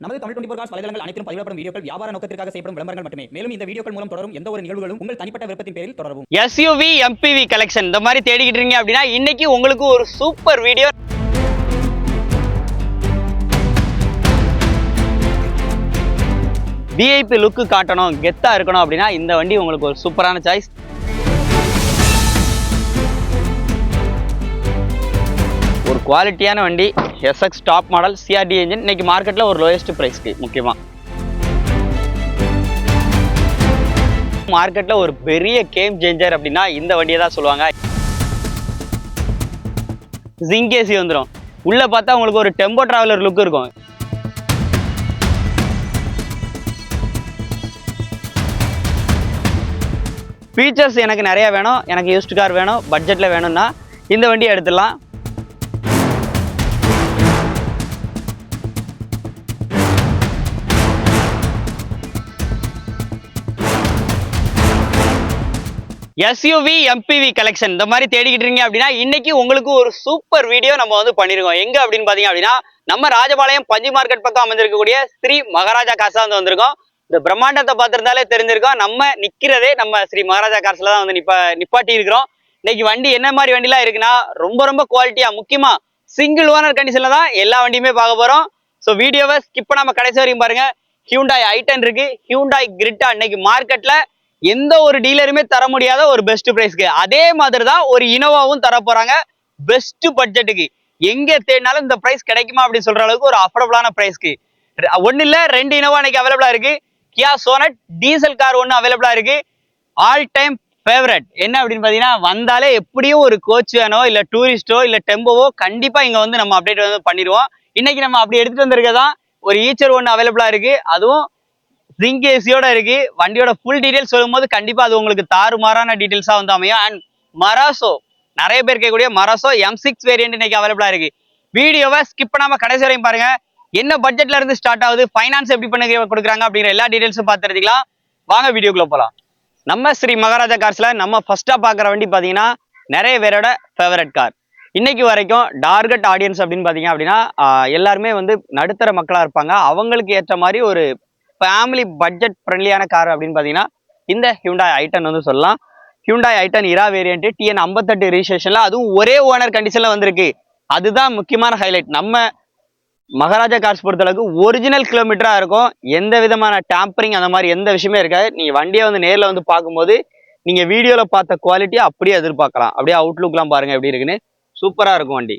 நமது Tamil twenty four cos வலைதளங்கள் அனைத்தும் பதிவிடப்படும் வீடியோக்கள் வியாபார நோக்கத்திற்காக செய்யப்படும் விளம்பரங்கள் மட்டுமே. மேலும் இந்த வீடியோக்கள் மூலம் தொடரும் எந்த ஒரு நிகழ்வுகளும் உங்கள் தனிப்பட்ட விருப்பத்தின் பேரில் தொடரவும். எஸ்யூவி எம்பிவி கலெக்ஷன் இந்த மாதிரி தேடிக்கிட்டு இருக்கீங்க அப்படின்னா இன்னைக்கு உங்களுக்கு ஒரு சூப்பர் வீடியோ விஐபி லுக்கு காட்டணும் கெத்தா இருக்கணும் அப்படின்னா இந்த வண்டி உங்களுக்கு ஒரு சூப்பரான சாய்ஸ் குவாலிட்டியான வண்டி SX top model CRD engine இன்னைக்கு மார்க்கெட்டில் ஒரு லோயஸ்ட் ப்ரைஸ்க்கு முக்கியமாக மார்க்கெட்டில் ஒரு பெரிய கேம் சேஞ்சர் அப்படின்னா இந்த வண்டியை தான் சொல்லுவாங்க. ஜிங்கேசி வந்துடும் உள்ளே பார்த்தா உங்களுக்கு ஒரு டெம்போ டிராவலர் லுக் இருக்கும். ஃபீச்சர்ஸ் எனக்கு நிறைய வேணும். எனக்கு யூஸ்டு கார் வேணும். பட்ஜெட்டில் வேணும்னா இந்த வண்டியை எடுத்துடலாம். எஸ்யூவி எம்பிவி கலெக்ஷன் இந்த மாதிரி தேடிக்கிட்டு இருக்கீங்க அப்படின்னா இன்னைக்கு உங்களுக்கு ஒரு சூப்பர் வீடியோ நம்ம வந்து பண்ணிருக்கோம். எங்க அப்படின்னு பாத்தீங்க அப்படின்னா நம்ம ராஜபாளையம் பஞ்சு மார்க்கெட் பக்கம் அமைந்திருக்கக்கூடிய ஸ்ரீ மகாராஜா காசா வந்து வந்திருக்கோம். இந்த பிரம்மாண்டத்தை பார்த்திருந்தாலே தெரிஞ்சிருக்கோம். நம்ம நிக்கிறதே நம்ம ஸ்ரீ மகாராஜா காசுல தான் வந்து நிப்ப நிப்பாட்டி இருக்கிறோம் இன்னைக்கு வண்டி என்ன மாதிரி வண்டிலாம் இருக்குன்னா ரொம்ப ரொம்ப குவாலிட்டியா முக்கியமா சிங்கிள் ஓனர் கண்டிஷன்ல தான் எல்லா வண்டியுமே பார்க்க போறோம். ஸோ வீடியோவை ஸ்கிப் பண்ணாம கடைசி வரைக்கும் பாருங்க. ஹியூண்டாய் ஐட்டன் இருக்கு. ஹியூண்டாய் கிரிட்டா இன்னைக்கு மார்க்கெட்ல எந்த ஒரு டீலருமே தர முடியாத ஒரு பெஸ்ட் ப்ரைஸ்க்கு அதே மாதிரி தான் ஒரு இனோவாவும் தர போறாங்க. பெஸ்ட் பட்ஜெட்டுக்கு எங்க தேடினாலும் இந்த ப்ரைஸ் கிடைக்குமா அப்படின்னு சொல்ற அளவுக்கு ஒரு அஃபோர்டபுளான ப்ரைஸ்க்கு ஒன்னு இல்ல ரெண்டு இனோவா இன்னைக்கு அவைலபிளா இருக்கு. கியா சோனட் டீசல் கார் ஒன்று அவைலபிளா இருக்கு. ஆல் டைம் ஃபேவரட் என்ன அப்படின்னு பார்த்தீங்கன்னா வந்தாலே எப்படியும் ஒரு கோச் வேனோ இல்லை டூரிஸ்டோ இல்லை டெம்போவோ கண்டிப்பாக இங்கே வந்து நம்ம அப்டேட் வந்து பண்ணிடுவோம். இன்னைக்கு நம்ம அப்படி எடுத்துட்டு வந்திருக்கதான் ஒரு ஈச்சர் ஒன்று அவைலபிளாக இருக்குது அதுவும் ரிங் ஏசியோட இருக்கு. வண்டியோட ஃபுல் டீடைல்ஸ் சொல்லும்போது கண்டிப்பா அது உங்களுக்கு தாறுமாறான டீடைல்ஸா வந்து அமையும். அண்ட் மராசோ நிறைய பேர் கேட்கக்கூடிய மராசோ எம் சிக்ஸ் வேரியன்ட் இன்னைக்கு அவைலபிளா இருக்கு. வீடியோவை ஸ்கிப் பண்ணாம கடைசி வரையும் பாருங்க. என்ன பட்ஜெட்ல இருந்து ஸ்டார்ட் ஆகுது ஃபைனான்ஸ் எப்படி பண்ணி கொடுக்குறாங்க அப்படிங்கிற எல்லா டீடைல்ஸும் பார்த்துருக்கலாம் வாங்க வீடியோக்குள்ள போலாம். நம்ம ஸ்ரீ மகாராஜா கார்ஸ்ல நம்ம ஃபர்ஸ்டா பாக்குற வண்டி பாத்தீங்கன்னா நிறைய பேரோட ஃபேவரட் கார் இன்னைக்கு வரைக்கும் டார்கெட் ஆடியன்ஸ் அப்படின்னு பாத்தீங்க அப்படின்னா எல்லாருமே வந்து நடுத்தர மக்களா இருப்பாங்க. அவங்களுக்கு ஏற்ற மாதிரி ஒரு ஃபேமிலி பட்ஜெட் ஃப்ரெண்ட்லியான கார் அப்படின்னு பார்த்தீங்கன்னா இந்த ஹியூண்டாய் ஐட்டன் வந்து சொல்லலாம். Hyundai i ten Era variant TN ஐம்பத்தெட்டு ரிஜிஸ்ட்ரேஷன்ல அதுவும் ஒரே ஓனர் கண்டிஷன்ல வந்திருக்கு. அதுதான் முக்கியமான ஹைலைட் நம்ம மகாராஜா கார்ஸ் பொறுத்தளவுக்கு ஒரிஜினல் கிலோமீட்டராக இருக்கும். எந்த விதமான டேம்பரிங் அந்த மாதிரி எந்த விஷயமே இருக்காது. நீங்கள் வண்டியை வந்து நேரில் வந்து பார்க்கும்போது நீங்கள் வீடியோவில் பார்த்த குவாலிட்டியை அப்படியே எதிர்பார்க்கலாம். அப்படியே அவுட்லுக்லாம் பாருங்கள் எப்படி இருக்குன்னு. சூப்பராக இருக்கும் வண்டி.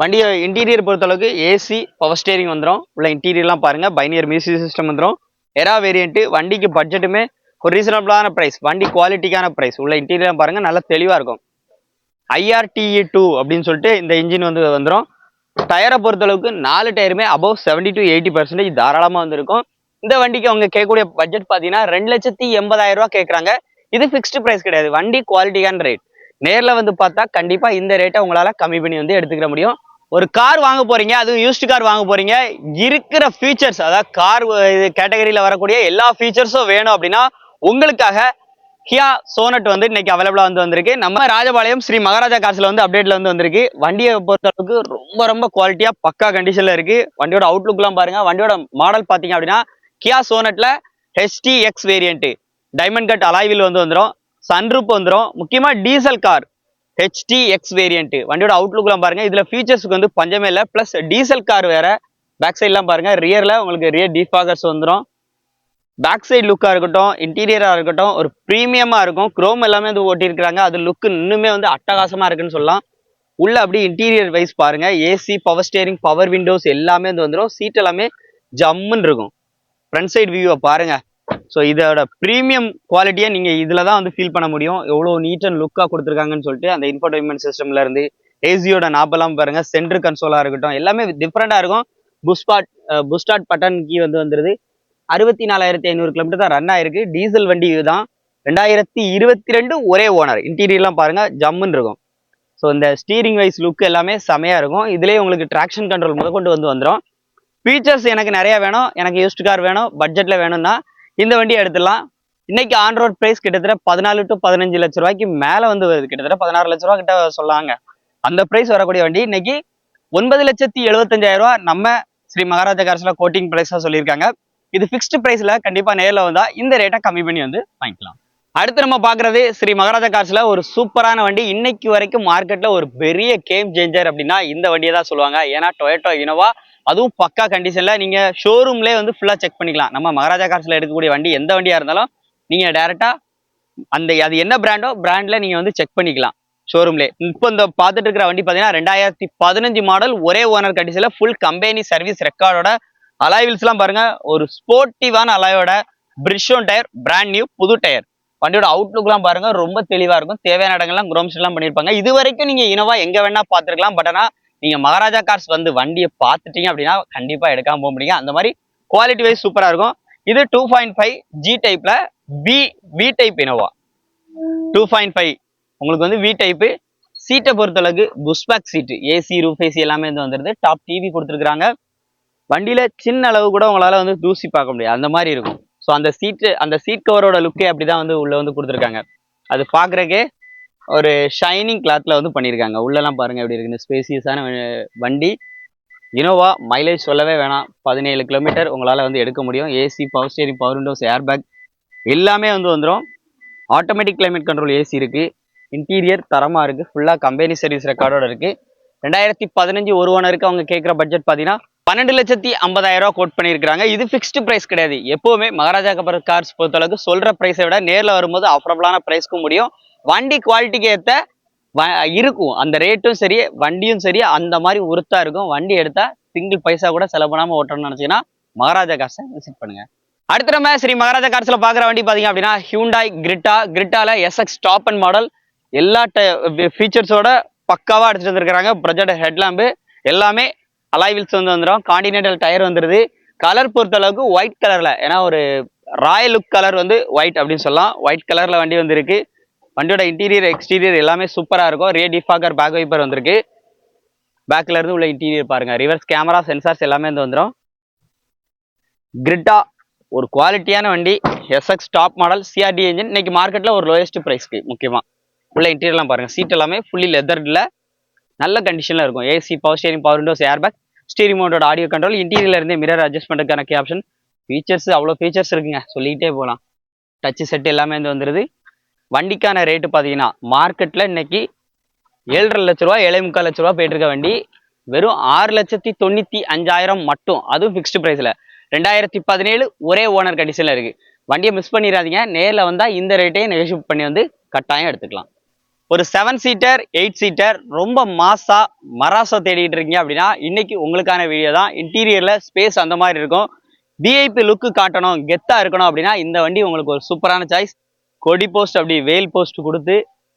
வண்டியை இன்டீரியர் பொறுத்தளவுக்கு ஏசி பவர் ஸ்டேரிங் வந்துடும் உள்ள இன்டீரியர்லாம் பாருங்கள் பைனியர் மியூசிக் சிஸ்டம் வந்துடும் எரா வேரியண்ட்டு வண்டிக்கு பட்ஜெட்டுமே ஒரு ரீசனபிளான ப்ரைஸ் வண்டி குவாலிட்டிக்கான ப்ரைஸ் உள்ள இன்டீரியர்லாம் பாருங்கள் நல்லா தெளிவாக இருக்கும். ஐஆர்டிஇ டூ அப்படின்னு சொல்லிட்டு இந்த இன்ஜின் வந்து வந்துடும் டயரை பொறுத்தளவுக்கு நாலு டயருமே above seventy to eighty percentage தாராளமாக வந்திருக்கும். இந்த வண்டிக்கு அவங்க கேட்கக்கூடிய பட்ஜெட் பார்த்தீங்கன்னா ரெண்டு லட்சத்தி எண்பதாயிரம் ரூபா கேட்குறாங்க. இது ஃபிக்ஸ்டு ப்ரைஸ் கிடையாது. வண்டி குவாலிட்டிக்கான ரேட் நேரில் வந்து பார்த்தா கண்டிப்பாக இந்த ரேட்டை உங்களால் கம்மி பண்ணி வந்து எடுத்துக்கிற முடியும். ஒரு கார் வாங்க போகிறீங்க அதுவும் யூஸ்டு கார் வாங்க போகிறீங்க இருக்கிற ஃபீச்சர்ஸ் அதாவது கார் இது கேட்டகரியில் வரக்கூடிய எல்லா ஃபீச்சர்ஸும் வேணும் அப்படின்னா உங்களுக்காக கியா சோனட் வந்து இன்னைக்கு அவைலபிளாக வந்து வந்திருக்கு. நம்ம ராஜபாளையம் ஸ்ரீ மகாராஜா காசில் வந்து அப்டேட்ல வந்து வந்திருக்கு. வண்டியை பொறுத்தளவுக்கு ரொம்ப ரொம்ப குவாலிட்டியாக பக்கா கண்டிஷனில் இருக்குது வண்டியோட அவுட்லுக்லாம் பாருங்கள் வண்டியோட மாடல் பார்த்தீங்க அப்படின்னா Kia சோனட்டில் HT X variant diamond cut alloy wheel வந்து வந்துடும் சன்ரூப் வந்துடும் முக்கியமாக diesel car HT X variant வண்டியோட அவுட்லுக்லாம் பாருங்க. இதுல ஃபீச்சர்ஸ்க்கு வந்து பஞ்சமே இல்லை. பிளஸ் டீசல் கார் வேற. பேக் சைட்லாம் பாருங்க. ரியர்ல உங்களுக்கு ரியர் டீஃபாகர்ஸ் வந்துடும் பேக் சைடு லுக்காக இருக்கட்டும் இன்டீரியராக இருக்கட்டும் ஒரு ப்ரீமியமாக இருக்கும். க்ரோம் எல்லாமே வந்து ஓட்டியிருக்கிறாங்க. அது லுக்கு இன்னுமே வந்து அட்டகாசமாக இருக்குன்னு சொல்லலாம். உள்ள அப்படியே இன்டீரியர் வைஸ் பாருங்க. AC power steering power windows எல்லாமே வந்து வந்துடும் சீட் எல்லாமே ஜம்முன்னு இருக்கும். ஃப்ரண்ட் சைடு வியூவை பாருங்க. ஸோ இதோட ப்ரீமியம் குவாலிட்டியை நீங்கள் இதில் தான் வந்து ஃபீல் பண்ண முடியும். எவ்வளோ நீட் அண்ட் லுக்காக கொடுத்துருக்காங்கன்னு சொல்லிட்டு அந்த இன்ஃபர்டைன்மெண்ட் சிஸ்டம்லேருந்து ஏசியோட நாப்பெல்லாம் பாருங்கள் சென்ட்ரு கன்சோலாக இருக்கட்டும் எல்லாமே டிஃப்ரெண்ட்டாக இருக்கும். புஷ்பாட் புஷ்டாட் பட்டன் கீ வந்து வந்துருது. அறுபத்தி நாலாயிரத்தி ஐநூறு கிலோமீட்டர் தான் ரன் ஆயிருக்கு. டீசல் வண்டி இதுதான். ரெண்டாயிரத்தி இருபத்தி ரெண்டு ஒரே ஓனர் இன்டீரியர்லாம் பாருங்கள் ஜம்முன்னு இருக்கும். ஸோ இந்த ஸ்டீரிங் வைஸ் லுக் எல்லாமே செமையாக இருக்கும். இதுலேயே உங்களுக்கு ட்ராக்ஷன் கண்ட்ரோல் முதற்கொண்டு வந்து வந்துடும் ஃபீச்சர்ஸ் எனக்கு நிறையா வேணும். எனக்கு யூஸ்டு கார் வேணும். பட்ஜெட்டில் வேணும்னா இந்த வண்டியை எடுத்துடலாம். இன்னைக்கு ஆன் ரோட் ப்ரைஸ் கிட்டத்தட்ட பதினாலு டு பதினஞ்சு லட்ச ரூபாய்க்கு மேலே வந்து வருது. கிட்டத்தட்ட பதினாறு லட்ச ரூபா கிட்ட சொல்லாங்க. அந்த ப்ரைஸ் வரக்கூடிய வண்டி இன்னைக்கு ஒன்பது லட்சத்தி எழுபத்தஞ்சாயிரம் ரூபா நம்ம ஸ்ரீ மகாராஜா கார்ஸ்ல கோட்டிங் பிரைஸா சொல்லியிருக்காங்க. இது ஃபிக்ஸ்டு ப்ரைஸ்ல கண்டிப்பா நேரில் வந்தா இந்த ரேட்டை கம்மி பண்ணி வந்து வாங்கிக்கலாம். அடுத்து நம்ம பாக்குறது ஸ்ரீ மகாராஜா கார்ஸ்ல ஒரு சூப்பரான வண்டி. இன்னைக்கு வரைக்கும் மார்க்கெட்ல ஒரு பெரிய கேம் சேஞ்சர் அப்படின்னா இந்த வண்டியை தான் சொல்லுவாங்க. ஏன்னா டொயேட்டோ இனோவா அதுவும் பக்கா கண்டிஷன்ல நீங்க ஷோரூம்லேயே வந்து ஃபுல்லா செக் பண்ணிக்கலாம். நம்ம மகாராஜா கார்ஸ்ல எடுக்கக்கூடிய வண்டி எந்த வண்டியா இருந்தாலும் நீங்க டைரக்டா அந்த அது என்ன பிராண்டோ பிராண்ட்ல நீங்க வந்து செக் பண்ணிக்கலாம். ஷோரூம்லே இப்போ இந்த பார்த்துட்டு இருக்கிற வண்டி பார்த்தீங்கன்னா ரெண்டாயிரத்தி பதினஞ்சு மாடல் ஒரே ஓனர் கண்டிஷன்ல ஃபுல் கம்பெனி சர்வீஸ் ரெக்கார்டோட அலாய்வில்ஸ் எல்லாம் பாருங்க. ஒரு ஸ்போர்ட்டிவான அலாயோட பிரிஷோன் டயர் பிராண்ட் நியூ புது டயர் வண்டியோட அவுட்லுக்லாம் பாருங்க ரொம்ப தெளிவா இருக்கும். தேவையான இடங்கள்லாம் குரோம்ஸ் எல்லாம் பண்ணியிருப்பாங்க இது வரைக்கும் நீங்க இனோவா எங்க வேணா பார்த்துருக்கலாம். பட் ஆனா நீங்க மகாராஜா கார்ஸ் வந்து வண்டியை பார்த்துட்டீங்க அப்படின்னா கண்டிப்பா எடுக்காம போக முடியும் அந்த மாதிரி குவாலிட்டி வைஸ் சூப்பரா இருக்கும். இது டூ பாயிண்ட் ஃபைவ் ஜி டைப்ல B B type Innova two point five உங்களுக்கு வந்து வி டைப்பு சீட்டை பொறுத்தளவுக்கு pushback seat AC roof AC எல்லாமே வந்து வந்துருது. டாப் டிவி கொடுத்துருக்காங்க வண்டியில சின்ன அளவு கூட உங்களால வந்து தூசி பார்க்க முடியாது. அந்த மாதிரி இருக்கும். ஸோ அந்த சீட்டு அந்த சீட் கவரோட லுக்கே அப்படிதான் வந்து உள்ள வந்து கொடுத்துருக்காங்க. அது பார்க்குறக்கே ஒரு ஷைனிங் கிளாத்ல வந்து பண்ணியிருக்காங்க உள்ளெல்லாம் பாருங்க எப்படி இருக்குன்னு. ஸ்பேசியஸான வண்டி. இனோவா மைலேஜ் சொல்லவே வேணாம். பதினேழு கிலோமீட்டர் உங்களால் வந்து எடுக்க முடியும். AC power steering power windows air bag எல்லாமே வந்து வந்துடும் ஆட்டோமேட்டிக் கிளைமேட் கண்ட்ரோல் ஏசி இருக்குது இன்டீரியர் தரமாக இருக்குது ஃபுல்லாக கம்பெனி சர்வீஸ் ரெக்கார்டோட இருக்குது ரெண்டாயிரத்தி பதினஞ்சு ஒரு ஓனருக்கு அவங்க கேட்குற பட்ஜெட் பார்த்தீங்கன்னா பன்னெண்டு லட்சத்தி ஐம்பதாயிரம் ரூபா கோட் பண்ணியிருக்காங்க இது ஃபிக்ஸ்டு ப்ரைஸ் கிடையாது. எப்போவுமே மகாராஜா கபர் கார்ஸ் பொறுத்தளவுக்கு சொல்கிற ப்ரைஸை விட நேரில் வரும்போது அஃபரபுளான ப்ரைஸ்க்கும் முடியும். வண்டி குவாலிட்டிக்கு ஏற்ற வ- இருக்கும். அந்த ரேட்டும் சரி வண்டியும் சரி அந்த மாதிரி உருத்தா இருக்கும். வண்டி எடுத்தா சிங்கிள் பைசா கூட செலவு பண்ணாமல் ஓட்டணும்னு நினச்சிங்கன்னா மகாராஜா காசை விசிட் பண்ணுங்க. அடுத்த நம்ம ஸ்ரீ மகாராஜா காசில் பார்க்குற வண்டி பார்த்தீங்க அப்படின்னா ஹியூண்டாய் கிரிட்டா கிரிட்டால எஸ்எக்ஸ் டாப் அண்ட் மாடல் எல்லா ஃபீச்சர்ஸோட பக்காவாக எடுத்துட்டு வந்துருக்காங்க ப்ரொஜெக்ட் ஹெட்லாம்பு எல்லாமே அலாய்வில்ஸ் வந்து வந்துடும் காண்டினென்டல் டயர் வந்துருது. கலர் பொறுத்த அளவுக்கு ஒயிட் கலரில் ஏன்னா ஒரு ராயல் லுக் கலர் வந்து ஒயிட் அப்படின்னு சொல்லலாம். ஒயிட் கலரில் வண்டி வந்திருக்கு. வண்டியோட இன்டீரியர் எக்ஸ்டீரியர் எல்லாமே சூப்பராக இருக்கும். ரே டிஃபாகர் பேக் வைப்பர் வந்திருக்கு. பேக்கில் இருந்து உள்ள இன்டீரியர் பாருங்கள் ரிவர்ஸ் கேமரா சென்சார்ஸ் எல்லாமே வந்து வந்துடும் கிரிட்டா ஒரு குவாலிட்டியான வண்டி. SX top model CRD engine இன்னைக்கு மார்க்கெட்டில் ஒரு லோயஸ்ட் ப்ரைஸ்க்கு முக்கியமாக உள்ள இன்டீரியர்லாம் பாருங்கள் சீட் எல்லாமே ஃபுல்லி லெதர்டில் நல்ல கண்டிஷனில் இருக்கும். AC power steering power windows air bag steering மோட்டோட audio control இன்டீரியர்ல இருந்து மிரர் அட்ஜஸ்ட் பண்ணுறதுக்கான கே ஆப்ஷன் ஃபீச்சர்ஸ் அவ்வளோ ஃபீச்சர்ஸ் இருக்குங்க. சொல்லிக்கிட்டே போகலாம் டச் செட் எல்லாமே வந்து வந்துருது. வண்டிக்கான ரேட்டு பார்த்தீங்கன்னா மார்க்கெட்டில் இன்னைக்கு ஏழரை லட்ச ரூபா ஏழை முக்கால் லட்ச ரூபா போயிட்டு இருக்க வண்டி. வெறும் ஆறு லட்சத்தி தொண்ணூத்தி அஞ்சாயிரம் மட்டும். அதுவும் ஃபிக்ஸ்டு ப்ரைஸில் ரெண்டாயிரத்தி பதினேழு ஒரே ஓனர் கண்டிஷன்ல இருக்கு. வண்டியை மிஸ் பண்ணிடாதீங்க. நேரில் வந்தா இந்த ரேட்டையும் நெகோஷியேட் பண்ணி வந்து கட்டாயம் எடுத்துக்கலாம். ஒரு செவன் சீட்டர் எயிட் சீட்டர் ரொம்ப மாசா மராசா தேடிட்டு இருக்கீங்க அப்படின்னா இன்னைக்கு உங்களுக்கான வீடியோ தான். இன்டீரியர்ல ஸ்பேஸ் அந்த மாதிரி இருக்கும். விஐபி லுக்கு காட்டணும் கெத்தா இருக்கணும் அப்படின்னா இந்த வண்டி உங்களுக்கு ஒரு சூப்பரான சாய்ஸ் கொடி போஸ்ட் அப்படி வேல் போஸ்ட் கொடுத்து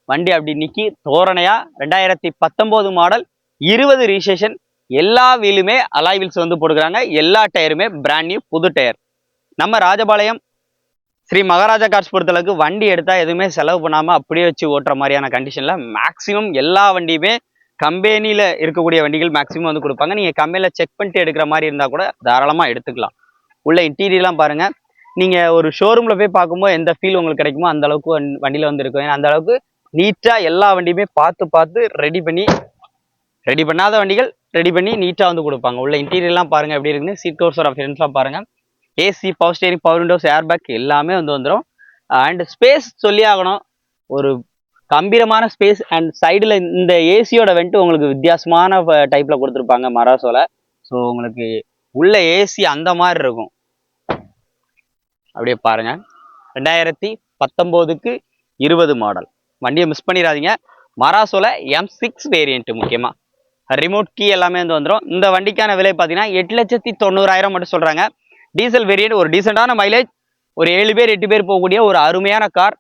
வண்டி அப்படி நிற்கி தோரணையாக ரெண்டாயிரத்தி பத்தொம்போது மாடல் இருபது ரிஜிஸ்ட்ரேஷன் எல்லா வீலுமே அலாய் வீல்ஸ் வந்து போட்டுக்கிறாங்க. எல்லா டயருமே பிராண்ட் நியூ புது டயர் நம்ம ராஜபாளையம் ஸ்ரீ மகாராஜா கார்ஸ் பொறுத்தளவுக்கு வண்டி எடுத்தால் எதுவுமே செலவு பண்ணாமல் அப்படியே வச்சு ஓட்டுற மாதிரியான கண்டிஷனில் மேக்ஸிமம் எல்லா வண்டியுமே கம்பெனியில் இருக்கக்கூடிய வண்டிகள் மேக்ஸிமம் வந்து கொடுப்பாங்க. நீங்கள் கம்பெனியில் செக் பண்ணிட்டு எடுக்கிற மாதிரி இருந்தால் கூட தாராளமாக எடுத்துக்கலாம். உள்ள இன்டீரியர்லாம் பாருங்கள் நீங்கள் ஒரு ஷோரூமில் போய் பார்க்கும்போது எந்த ஃபீல் உங்களுக்கு கிடைக்குமோ அந்த அளவுக்கு வண்டியில் வண்டியில வந்து இருக்கும் ஏன்னா அந்த அளவுக்கு நீட்டாக எல்லா வண்டியுமே பார்த்து பார்த்து ரெடி பண்ணி ரெடி பண்ணாத வண்டிகள் ரெடி பண்ணி நீட்டாக வந்து கொடுப்பாங்க. உள்ள இன்டீரியர்லாம் பாருங்கள் எப்படி இருக்குன்னு சீட் கவர்ஸோட ஃப்ரெண்ட்ஸ்லாம் பாருங்கள் AC power steering power windows air bag எல்லாமே வந்து வந்துடும் அண்ட் ஸ்பேஸ் சொல்லி ஆகணும். ஒரு கம்பீரமான ஸ்பேஸ் அண்ட் சைடில் இந்த ஏசியோட வெண்ட்டு உங்களுக்கு வித்தியாசமான டைப்பில் கொடுத்துருப்பாங்க மராசோல ஸோ உங்களுக்கு உள்ள ஏசி அந்த மாதிரி இருக்கும். அப்படியே பாருங்க. ரெண்டாயிரத்தி பத்தொம்போதுக்கு இருபது மாடல் வண்டியை மிஸ் பண்ணிடாதீங்க. மராசோல எம் சிக்ஸ் வேரியன்ட் முக்கியமா. ரிமோட் கீ எல்லாமே வந்து வந்துடும் இந்த வண்டிக்கான விலை பார்த்தீங்கன்னா எட்டு லட்சத்தி தொண்ணூறாயிரம் மட்டும் சொல்றாங்க. டீசல் வேரியன்ட் ஒரு டீசெண்டான மைலேஜ் ஒரு ஏழு பேர் எட்டு பேர் போகக்கூடிய ஒரு அருமையான கார்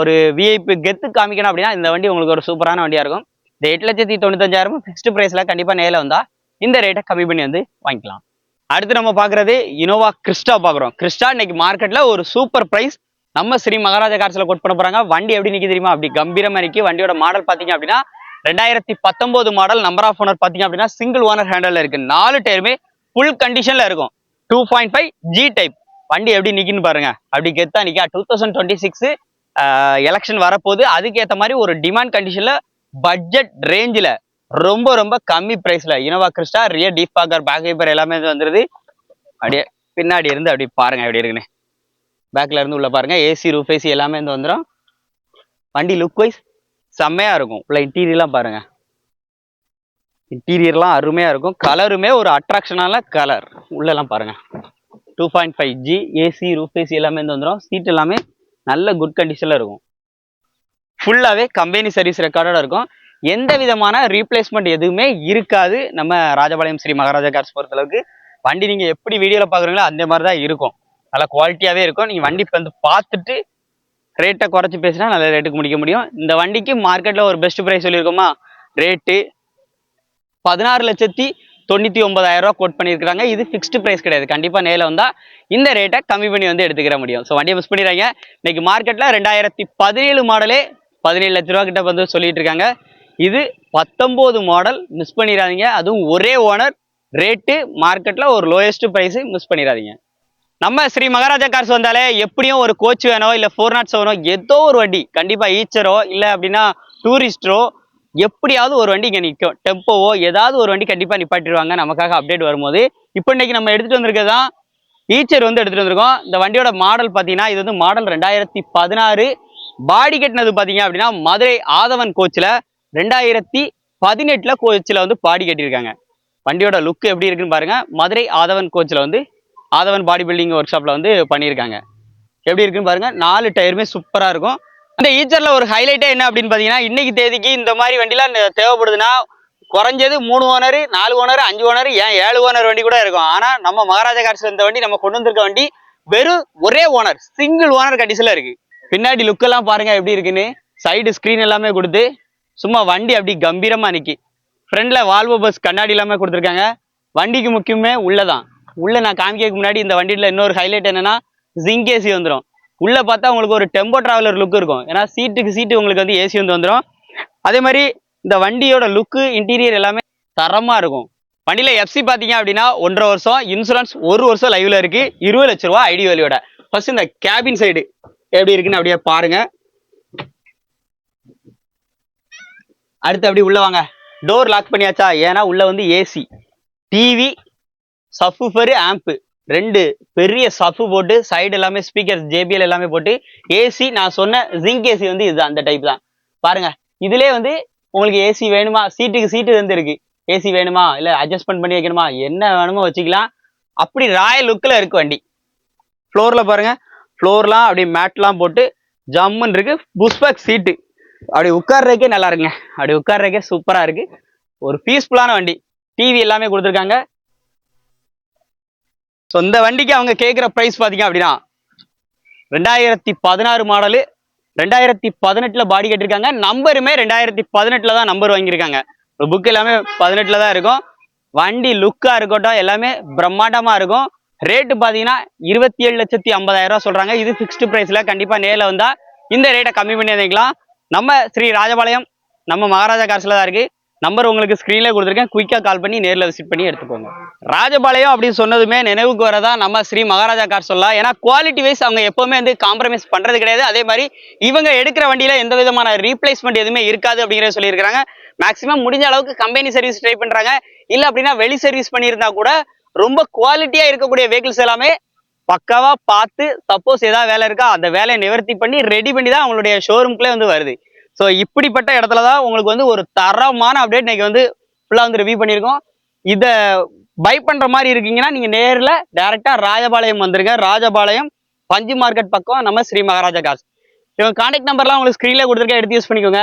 ஒரு விஐபி கெத்து காமிக்கணும் அப்படின்னா இந்த வண்டி உங்களுக்கு ஒரு சூப்பரான வண்டியா இருக்கும். இந்த எட்டு லட்சத்தி தொண்ணூத்தஞ்சாயிரமும் ஃபிக்ஸ்டு பிரைஸ்ல கண்டிப்பா நேரில் வந்தா இந்த ரேட்டை கம்மி பண்ணி வந்து வாங்கிக்கலாம். அடுத்து நம்ம பார்க்குறது இனோவா கிறிஸ்டா பார்க்குறோம். கிறிஸ்டா இன்னைக்கு மார்க்கெட்ல ஒரு சூப்பர் பிரைஸ் நம்ம ஸ்ரீ மகாராஜா காட்சியில் கொட் பண்ண போறாங்க. வண்டி எப்படி நிற்கி தெரியுமா? அப்படி கம்பீரமா நிற்கி வண்டியோட மாடல் பார்த்தீங்க அப்படின்னா ரெண்டாயிரத்தி பத்தொன்பது மாடல் நம்பர் ஆஃப் ஓனர் பார்த்தீங்க அப்படின்னா சிங்கிள் ஓனர் ஹேண்டில் இருக்கு. நாலு டயருமே ஃபுல் கண்டிஷன்ல இருக்கும். Two point five G type வண்டி எப்படி நிற்கின்னு பாருங்க. அப்படி கெத்தா நிக்கா. Two thousand twenty six election வரப்போகுது. அதுக்கேற்ற மாதிரி ஒரு டிமாண்ட் கண்டிஷன்ல பட்ஜெட் ரேஞ்சில் ரொம்ப ரொம்ப கம்மி பிரைஸ்ல Innova Crysta rear defogger back wiper எல்லாமே வந்துருது. அப்படியே பின்னாடி இருந்து அப்படி பாருங்க எப்படி இருக்குன்னு. பேக்ல இருந்து உள்ள பாருங்க. ஏசி ரூஃப் ஏசி எல்லாமே இருந்து வந்துடும் வண்டி லுக் வைஸ் செம்மையா இருக்கும். உள்ள இன்டீரியர்லாம் பாருங்க. இன்டீரியர்லாம் அருமையா இருக்கும். கலருமே ஒரு அட்ராக்ஷனான கலர் உள்ளெல்லாம் பாருங்க. Two point five G AC roof AC எல்லாமே இருந்து வந்துடும் சீட் எல்லாமே நல்ல குட் கண்டிஷன்ல இருக்கும். ஃபுல்லாகவே கம்பெனி சர்வீஸ் ரெக்கார்டோட இருக்கும். எந்த விதமான ரீப்ளேஸ்மெண்ட் எதுவுமே இருக்காது. நம்ம ராஜபாளையம் ஸ்ரீ மகாராஜா கார்ஸ் பொறுத்தளவுக்கு. வண்டி நீங்கள் எப்படி வீடியோவில் பார்க்குறீங்களோ அந்த மாதிரி தான் இருக்கும். நல்லா குவாலிட்டியாகவே இருக்கும். நீங்கள் வண்டி வந்து பார்த்துட்டு ரேட்டை குறைச்சி பேசினா நல்ல ரேட்டுக்கு முடிக்க முடியும். இந்த வண்டிக்கு மார்க்கெட்டில் ஒரு பெஸ்ட் ப்ரைஸ் சொல்லியிருக்கோமா? ரேட்டு பதினாறு லட்சத்தி தொண்ணூற்றி ஒன்பதாயிரரூவா கோட் பண்ணியிருக்காங்க இது ஃபிக்ஸ்டு ப்ரைஸ் கிடையாது. கண்டிப்பாக நேரில் வந்தால் இந்த ரேட்டை கம்மி பண்ணி வந்து எடுத்துக்கிற முடியும். ஸோ வண்டியை மிஸ் பண்ணிடுறாங்க இன்றைக்கி மார்க்கெட்டில் ரெண்டாயிரத்தி பதினேழு மாடலே பதினேழு லட்ச ரூபா கிட்ட வந்து சொல்லிட்டு இருக்காங்க. இது பத்தொம்போது மாடல் மிஸ் பண்ணிடாதீங்க. அதுவும் ஒரே ஓனர் ரேட்டு மார்க்கெட்டில் ஒரு லோயஸ்ட் ப்ரைஸு மிஸ் பண்ணிடாதீங்க. நம்ம ஸ்ரீ மகாராஜா கார்ஸ் வந்தாலே எப்படியும் ஒரு கோச் வேணும் இல்லை ஃபோர் நாட் செவனோ ஏதோ ஒரு வண்டி கண்டிப்பாக ஈச்சரோ இல்லை அப்படின்னா டூரிஸ்டரோ எப்படியாவது ஒரு வண்டி இங்கே நிற்கும் டெம்போவோ ஏதாவது ஒரு வண்டி கண்டிப்பாக நிப்பாட்டிடுவாங்க. நமக்காக அப்டேட் வரும்போது. இப்போ இன்னைக்கு நம்ம எடுத்துகிட்டு வந்திருக்கிறது தான் ஈச்சர் வந்து எடுத்துகிட்டு வந்திருக்கோம். இந்த வண்டியோட மாடல் பார்த்தீங்கன்னா இது வந்து மாடல் ரெண்டாயிரத்தி பதினாறு. பாடி கட்டினது பார்த்தீங்க அப்படின்னா மதுரை ஆதவன் கோச்சில் ரெண்டாயிரத்தி பதினெட்டில் கோச்சில் வந்து பாடி கட்டியிருக்காங்க. வண்டியோட லுக் எப்படி இருக்குன்னு பாருங்க. மதுரை ஆதவன் கோச்சில் வந்து ஆதவன் பாடி பில்டிங் ஒர்க் ஷாப்பில் வந்து பண்ணியிருக்காங்க. எப்படி இருக்குன்னு பாருங்க. நாலு டயருமே சூப்பராக இருக்கும். இந்த ஈச்சரில் ஒரு ஹைலைட்டே என்ன அப்படின்னு பார்த்தீங்கன்னா இன்றைக்கி தேதிக்கு இந்த மாதிரி வண்டிலாம் தேவைப்படுதுன்னா குறைஞ்சது மூணு ஓனர் நாலு ஓனர் அஞ்சு ஓனர் ஏன் ஏழு ஓனர் வண்டி கூட இருக்கும். ஆனால் நம்ம மகாராஜா கார்ஸில் இருந்த வண்டி நம்ம கொண்டு வந்திருக்க வண்டி வெறும் ஒரே ஓனர் சிங்கிள் ஓனர் கண்டிஷனில் இருக்குது பின்னாடி லுக்கெல்லாம் பாருங்கள் எப்படி இருக்குன்னு. சைடு ஸ்க்ரீன் எல்லாமே கொடுத்து சும்மா வண்டி அப்படி கம்பீரமா நிக்கி. ஃப்ரண்ட்ல வால்வோ பஸ் கண்ணாடி எல்லாமே கொடுத்துருக்காங்க. வண்டிக்கு முக்கியமே உள்ளதான். உள்ள நான் காமிக்கிறதுக்கு முன்னாடி இந்த வண்டியில இன்னொரு ஹைலைட் என்னன்னா ஜிங்க் ஏசி வந்துடும் உள்ள பார்த்தா உங்களுக்கு ஒரு டெம்போ டிராவலர் லுக் இருக்கும். ஏன்னா சீட்டுக்கு சீட்டு உங்களுக்கு வந்து ஏசி வந்து வந்துடும் அதே மாதிரி இந்த வண்டியோட லுக்கு இன்டீரியர் எல்லாமே தரமா இருக்கும். வண்டியில எஃப்சி பாத்தீங்க அப்படின்னா ஒன்றரை வருஷம் இன்சூரன்ஸ் ஒரு வருஷம் லைவ்ல இருக்கு. இருபது லட்ச ரூபா ஐடி வேலையோட ஃபர்ஸ்ட் இந்த கேபின் சைடு எப்படி இருக்குன்னு அப்படியே பாருங்க. அடுத்து அப்படி உள்ள வாங்க. டோர் லாக் பண்ணியாச்சா? ஏன்னா உள்ள வந்து ஏசி டிவி சஃபுஃபர் ஆம்பு ரெண்டு பெரிய சஃபு போட்டு சைடு எல்லாமே ஸ்பீக்கர் ஜேபிஎல் எல்லாமே போட்டு ஏசி நான் சொன்ன ஜிங்க் ஏசி வந்து இதுதான் அந்த டைப் தான். பாருங்க இதுலயே வந்து உங்களுக்கு ஏசி வேணுமா? சீட்டுக்கு சீட்டு வந்து இருக்கு ஏசி வேணுமா? இல்ல அட்ஜஸ்ட்மெண்ட் பண்ணி வைக்கணுமா? என்ன வேணுமோ வச்சுக்கலாம். அப்படி ராயல் லுக்ல இருக்கு வண்டி. ஃப்ளோர்ல பாருங்க ஃப்ளோர்லாம் அப்படி மேட்லாம் போட்டு ஜம்முன்னு இருக்கு புஷ்பக் சீட்டு அப்படி உட்கார்றதுக்கே நல்லா இருக்குங்க. அப்படி உட்கார்றதுக்கே சூப்பராக இருக்கு. ஒரு பீஸ்ஃபுல்லான வண்டி. டிவி எல்லாமே கொடுத்துருக்காங்க. ஸோ இந்த வண்டிக்கு அவங்க கேட்குற ப்ரைஸ் பார்த்தீங்க அப்படின்னா ரெண்டாயிரத்தி பதினாறு மாடலு ரெண்டாயிரத்தி பதினெட்டில் பாடி கட்டிருக்காங்க நம்பருமே ரெண்டாயிரத்தி பதினெட்டில் தான் நம்பர் வாங்கியிருக்காங்க. புக் எல்லாமே பதினெட்டில் தான் இருக்கும். வண்டி லுக்காக இருக்கட்டும் எல்லாமே பிரம்மாண்டமாக இருக்கும். ரேட்டு பார்த்தீங்கன்னா இருபத்தி ஏழு லட்சத்தி ஐம்பதாயிரம் ரூபா சொல்கிறாங்க இது ஃபிக்ஸ்டு ப்ரைஸில் கண்டிப்பாக நேரில் வந்தால் இந்த ரேட்டை கம்மி பண்ணி வைக்கலாம் நம்ம ஸ்ரீ ராஜபாளையம் நம்ம மகாராஜா கார்ஸ்ல தான் இருக்கு. நம்பர் உங்களுக்கு ஸ்க்ரீனில் கொடுத்துருக்கேன். குயிக்காக கால் பண்ணி நேரில் விசிட் பண்ணி எடுத்துக்கோங்க. ராஜபாளையம் அப்படின்னு சொன்னதுமே நினைவுக்கு வரதா நம்ம ஸ்ரீ மகாராஜா கார் சொல்லலாம் ஏன்னா குவாலிட்டி வைஸ் அவங்க எப்போவுமே வந்து காம்ப்ரமைஸ் பண்ணுறது கிடையாது. அதே மாதிரி இவங்க எடுக்கிற வண்டியில எந்த விதமான ரீப்ளேஸ்மெண்ட் எதுவுமே இருக்காது அப்படிங்கிறத சொல்லியிருக்கிறாங்க. மேக்ஸிமம் முடிஞ்ச அளவுக்கு கம்பெனி சர்வீஸ் ட்ரை பண்ணுறாங்க இல்லை அப்படின்னா வெளி சர்வீஸ் பண்ணியிருந்தா கூட ரொம்ப குவாலிட்டியாக இருக்கக்கூடிய வெஹிக்கிள்ஸ் எல்லாமே பக்காவா பார்த்து சப்போஸ் ஏதாவது வேலை இருக்கா அந்த வேலையை நிவர்த்தி பண்ணி ரெடி பண்ணி தான் அவங்களுடைய ஷோரூம்குள்ளே வந்து வருது. ஸோ இப்படிப்பட்ட இடத்துல தான் உங்களுக்கு வந்து ஒரு தரமான அப்டேட் இன்னைக்கு வந்து ஃபுல்லாக வந்து ரிவ்யூ பண்ணியிருக்கோம். இதை பை பண்ணுற மாதிரி இருக்கீங்கன்னா நீங்கள் நேரில் டேரெக்டாக ராஜபாளையம் வந்துருங்க. ராஜபாளையம் பஞ்சு மார்க்கெட் பக்கம் நம்ம ஸ்ரீ மகாராஜா காசு இவங்க கான்டாக்ட் நம்பர்லாம் உங்களுக்கு ஸ்க்ரீனில் கொடுத்துருக்கேன் எடுத்து யூஸ் பண்ணிக்கோங்க.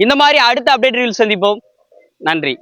இந்த மாதிரி அடுத்த அப்டேட் ரீல் சந்திப்போம். நன்றி.